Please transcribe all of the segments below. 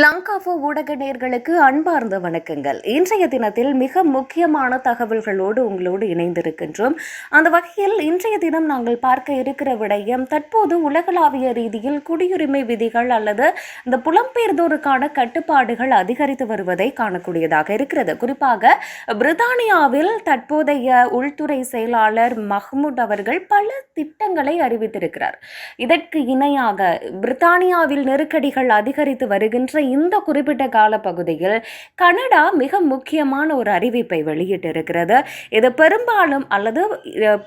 லங்காவோ ஊடக நேர்களுக்கு அன்பார்ந்த வணக்கங்கள். இன்றைய தினத்தில் மிக முக்கியமான தகவல்களோடு உங்களோடு இணைந்திருக்கின்றோம். அந்த வகையில் இன்றைய தினம் நாங்கள் பார்க்க இருக்கிற விடயம் தற்போது உலகளாவிய ரீதியில் குடியுரிமை விதிகள் அல்லது இந்த புலம்பெயர்ந்தோருக்கான கட்டுப்பாடுகள் அதிகரித்து வருவதை காணக்கூடியதாக இருக்கிறது. குறிப்பாக பிரித்தானியாவில் தற்போதைய உள்துறை செயலாளர் மஹ்மூத் அவர்கள் பல திட்டங்களை அறிவித்திருக்கிறார். இதற்கு இணையாக பிரித்தானியாவில் நெருக்கடிகள் அதிகரித்து வருகின்ற இந்த குறிப்பிட்ட காலப்பகுதியில் கனடா மிக முக்கியமான ஒரு அறிவிப்பை வெளியிட்டிருக்கிறது. இது பெரும்பாலும் அல்லது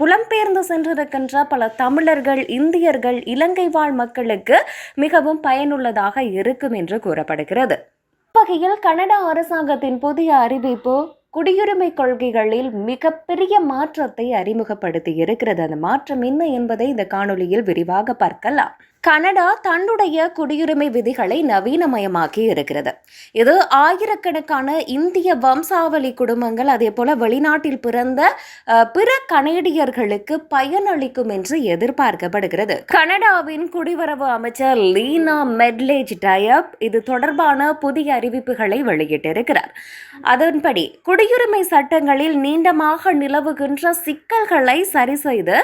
புலம்பெயர்ந்து சென்றிருக்கின்ற பல தமிழர்கள் இந்தியர்கள் இலங்கை வாழ் மக்களுக்கு மிகவும் பயனுள்ளதாக இருக்கும் என்று கூறப்படுகிறது. வகையில் கனடா அரசாங்கத்தின் புதிய அறிவிப்பு குடியுரிமை கொள்கைகளில் மிகப்பெரிய மாற்றத்தை அறிமுகப்படுத்தி இருக்கிறது அந்த மாற்றம் என்ன என்பதை இந்த காணொளியில் விரிவாக பார்க்கலாம். கனடா தன்னுடைய குடியுரிமை விதிகளை நவீனமயமாக்கி இருக்கிறது. இது ஆயிரக்கணக்கான இந்திய வம்சாவளி குடும்பங்கள் அதே போல வெளிநாட்டில் பிறந்த பிற கனேடியர்களுக்கு பயனளிக்கும் என்று எதிர்பார்க்கப்படுகிறது. கனடாவின் குடிவரவு அமைச்சர் லீனா மெட்லேஜ் டயப் இது தொடர்பான புதிய அறிவிப்புகளை வெளியிட்டிருக்கிறார். அதன்படி குடியுரிமை சட்டங்களில் நீண்டமாக நிலவுகின்ற சிக்கல்களை சரி செய்து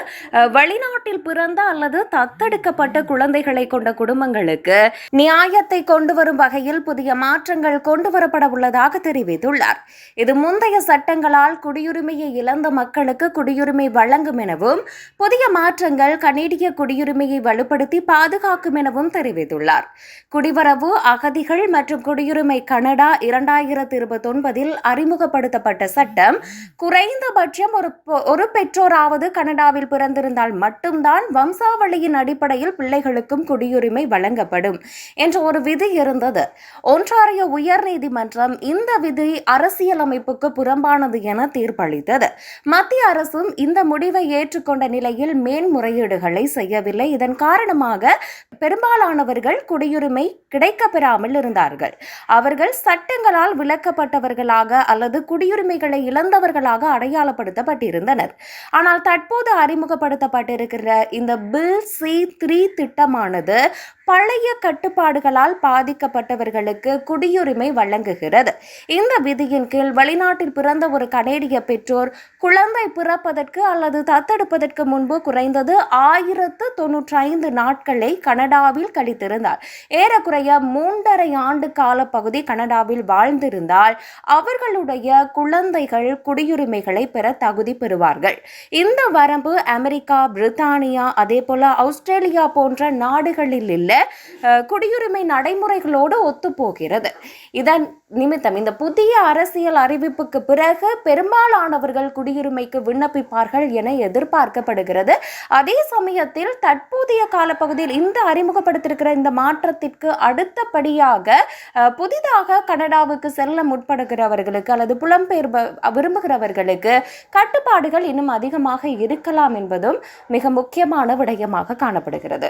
வெளிநாட்டில் பிறந்த அல்லது தத்தெடுக்கப்பட்ட குழந்தைகளை கொண்ட குடும்பங்களுக்கு நியாயத்தை கொண்டு வரும் வகையில் புதிய மாற்றங்கள் கொண்டு வரப்பட உள்ளதாக தெரிவித்துள்ளார். இது முந்தைய சட்டங்களால் குடியுரிமையை இழந்த மக்களுக்கு குடியுரிமை வழங்கும் எனவும் புதிய மாற்றங்கள் கனேடிய குடியுரிமையை வலுப்படுத்தி பாதுகாக்கும் எனவும் தெரிவித்துள்ளார். குடிவரவு அகதிகள் மற்றும் குடியுரிமை கனடா இரண்டாயிரத்தி இருபத்தொன்பதில் அறிமுகப்படுத்தப்பட்ட சட்டம் குறைந்தபட்சம் ஒரு ஒரு பெற்றோராவது கனடாவில் பிறந்திருந்தால் மட்டும்தான் வம்சாவளியின் அடிப்படையில் பிள்ளைகளுக்கு பிள்ளைகளுக்கும் குடியுரிமை வழங்கப்படும் என்ற ஒரு விதி இருந்தது. ஒன்றாரிய உயர்நீதிமன்றம் இந்த விதி அரசியலமைப்புக்கு புறம்பானது என தீர்ப்பளித்தது. மத்திய அரசும் இந்த முடிவை ஏற்றுக்கொண்ட நிலையில் மேன்முறையீடுகளை செய்யவில்லை. இதன் காரணமாக பெரும்பாலானவர்கள் குடியுரிமை கிடைக்கப்பெறாமல் இருந்தார்கள். அவர்கள் சட்டங்களால் விலக்கப்பட்டவர்களாக அல்லது குடியுரிமைகளை இழந்தவர்களாக அடையாளப்படுத்தப்பட்டிருந்தனர். ஆனால் தற்போது அறிமுகப்படுத்தப்பட்டிருக்கிற இந்த பில் சி த்ரீ ഘട്ടമാണത്. பழைய கட்டுப்பாடுகளால் பாதிக்கப்பட்டவர்களுக்கு குடியுரிமை வழங்குகிறது. இந்த விதியின் கீழ் வெளிநாட்டில் பிறந்த ஒரு கனேடிய பெற்றோர் குழந்தை பிறப்பதற்கு அல்லது தத்தெடுப்பதற்கு முன்பு குறைந்தது ஆயிரத்து தொன்னூற்றி ஐந்து நாட்களை கனடாவில் கழித்திருந்தார். ஏறக்குறைய மூன்றரை ஆண்டு கால பகுதி கனடாவில் வாழ்ந்திருந்தால் அவர்களுடைய குழந்தைகள் குடியுரிமைகளை பெற தகுதி பெறுவார்கள். இந்த வரம்பு அமெரிக்கா பிரித்தானியா அதே போல ஆஸ்திரேலியா போன்ற நாடுகளில் இல்லை. குடியுரிமை நடைமுறைகளோடு ஒத்துப்போகிறது. இதன் நிமித்தம் இந்த புதிய அரசியல் அறிவிப்புக்கு பிறகு பெரும்பாலானவர்கள் குடியுரிமைக்கு விண்ணப்பிப்பார்கள் என எதிர்பார்க்கப்படுகிறது. அதே சமயத்தில் தற்போதைய காலப்பகுதியில் இந்த அறிமுகப்படுத்திருக்கிற இந்த மாற்றத்திற்கு அடுத்தபடியாக புதிதாக கனடாவுக்கு செல்ல முற்படுகிறவர்களுக்கு அல்லது புலம்பெயர் விரும்புகிறவர்களுக்கு கட்டுப்பாடுகள் இன்னும் அதிகமாக இருக்கலாம் என்பதும் மிக முக்கியமான விடயமாக காணப்படுகிறது.